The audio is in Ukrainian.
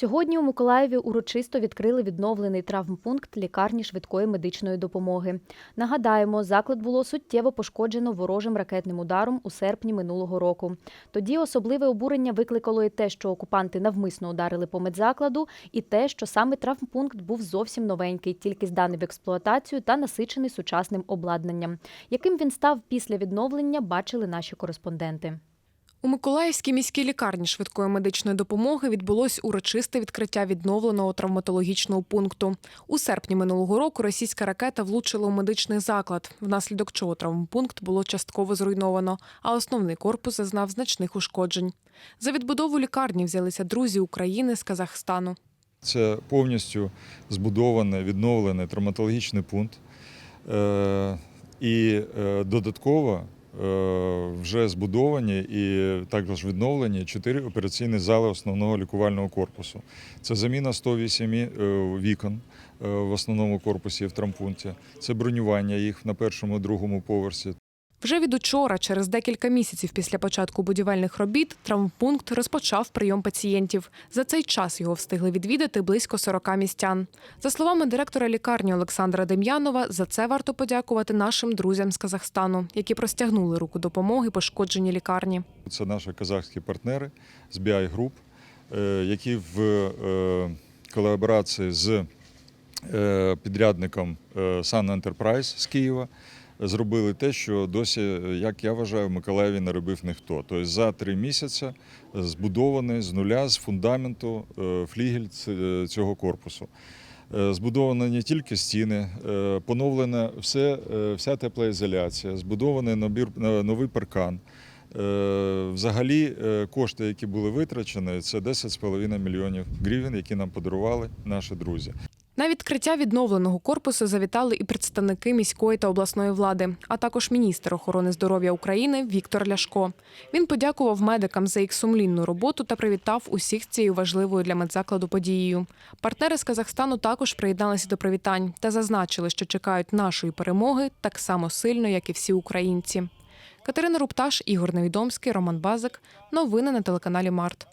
Сьогодні у Миколаєві урочисто відкрили відновлений травмпункт лікарні швидкої медичної допомоги. Нагадаємо, заклад було суттєво пошкоджено ворожим ракетним ударом у серпні минулого року. Тоді особливе обурення викликало і те, що окупанти навмисно ударили по медзакладу, і те, що саме травмпункт був зовсім новенький, тільки зданий в експлуатацію та насичений сучасним обладнанням. Яким він став після відновлення, бачили наші кореспонденти. У Миколаївській міській лікарні швидкої медичної допомоги відбулось урочисте відкриття відновленого травматологічного пункту. У серпні минулого року російська ракета влучила у медичний заклад, внаслідок чого травмпункт було частково зруйновано, а основний корпус зазнав значних ушкоджень. За відбудову лікарні взялися друзі України з Казахстану. Це повністю збудований, відновлений травматологічний пункт. Е, І е, додатково вже збудовані і також відновлені чотири операційні зали основного лікувального корпусу. Це заміна 108 е, вікон е, в основному корпусі в травмпункті, це бронювання їх на першому другому поверсі. Вже від учора, через декілька місяців після початку будівельних робіт, травмпункт розпочав прийом пацієнтів. За цей час його встигли відвідати близько 40 містян. За словами директора лікарні Олександра Дем'янова, за це варто подякувати нашим друзям з Казахстану, які простягнули руку допомоги пошкодженій лікарні. Це наші казахські партнери з BI Group, е, які в е, колаборації з е, підрядником Sun Enterprise з Києва зробили те, що досі, як я вважаю, в Миколаєві не робив ніхто. Тобто за три місяці збудований з нуля, з фундаменту е, флігель цього корпусу. Е, Збудовано не тільки стіни, е, поновлена все, е, вся теплоізоляція, збудований набір, е, новий паркан. Е, Взагалі е, кошти, які були витрачені, це 10,5 мільйонів гривень, які нам подарували наші друзі. На відкриття відновленого корпусу завітали і представники міської та обласної влади, а також міністр охорони здоров'я України Віктор Ляшко. Він подякував медикам за їх сумлінну роботу та привітав усіх цією важливою для медзакладу подією. Партнери з Казахстану також приєдналися до привітань та зазначили, що чекають нашої перемоги так само сильно, як і всі українці. Катерина Рупташ, Ігор Невідомський, Роман Базик. Новини на телеканалі Март.